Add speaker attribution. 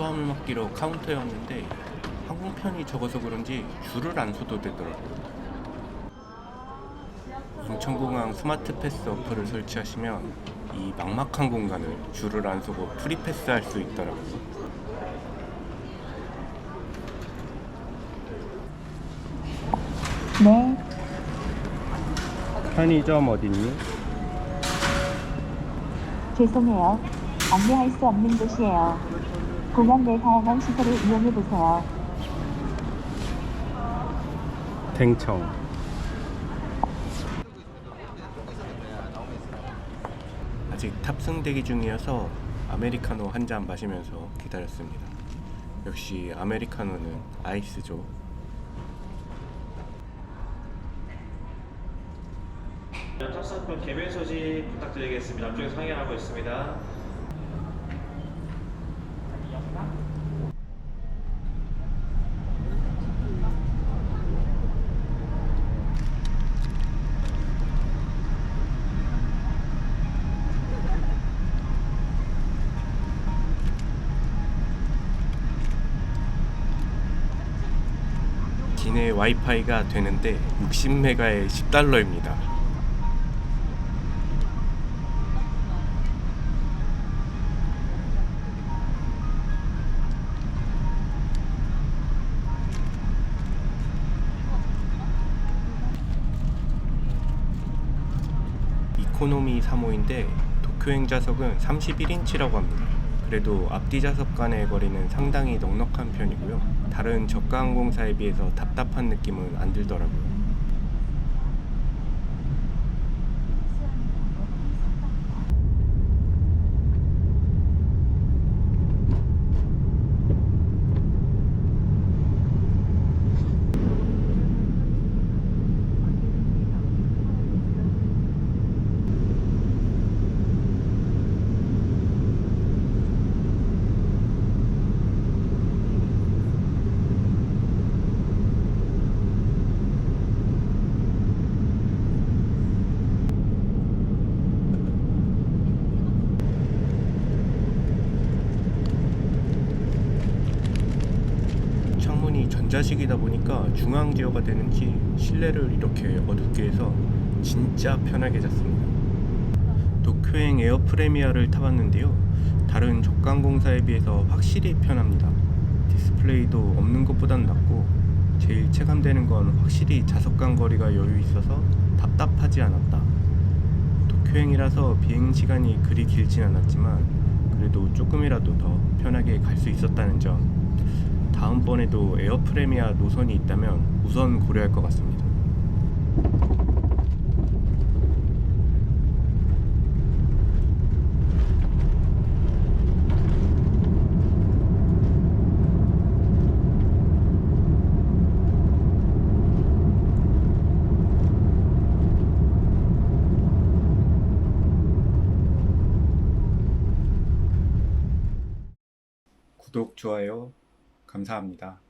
Speaker 1: 탄수화물 먹기로 카운터였는데 항공편이 적어서 그런지 줄을 안 서도 되더라고요. 인천공항 스마트 패스 어플을 설치하시면 이 막막한 공간을 줄을 안 서고 프리패스 할 수 있더라고요.
Speaker 2: 네,
Speaker 1: 편의점 어딨니?
Speaker 2: 죄송해요. 안내할 수 없는 곳이에요. 공항 내 다양한 시설을 이용해 보세요.
Speaker 1: 댕청 아직 탑승 대기 중이어서 아메리카노 한 잔 마시면서 기다렸습니다. 역시 아메리카노는 아이스죠.
Speaker 3: 탑승권 개별 소지 부탁드리겠습니다. 앞쪽에 상의하고 있습니다.
Speaker 1: 기내 와이파이가 되는데 60메가에 10달러입니다. 이코노미 3호인데 도쿄행 좌석은 31인치라고 합니다. 그래도 앞뒤 좌석 간의 거리는 상당히 넉넉한 편이고요. 다른 저가 항공사에 비해서 답답한 느낌은 안 들더라고요. 전자식이다 보니까 중앙 제어가 되는지 실내를 이렇게 어둡게 해서 진짜 편하게 잤습니다. 도쿄행 에어 프레미어를 타봤는데요. 다른 저가항공사에 비해서 확실히 편합니다. 디스플레이도 없는 것보단 낫고 제일 체감되는 건 확실히 좌석 간 거리가 여유 있어서 답답하지 않았다. 도쿄행이라서 비행 시간이 그리 길진 않았지만 그래도 조금이라도 더 편하게 갈 수 있었다는 점 다음번에도 에어 프레미아 노선이 있다면 우선 고려할 것 같습니다. 좋아요 감사합니다.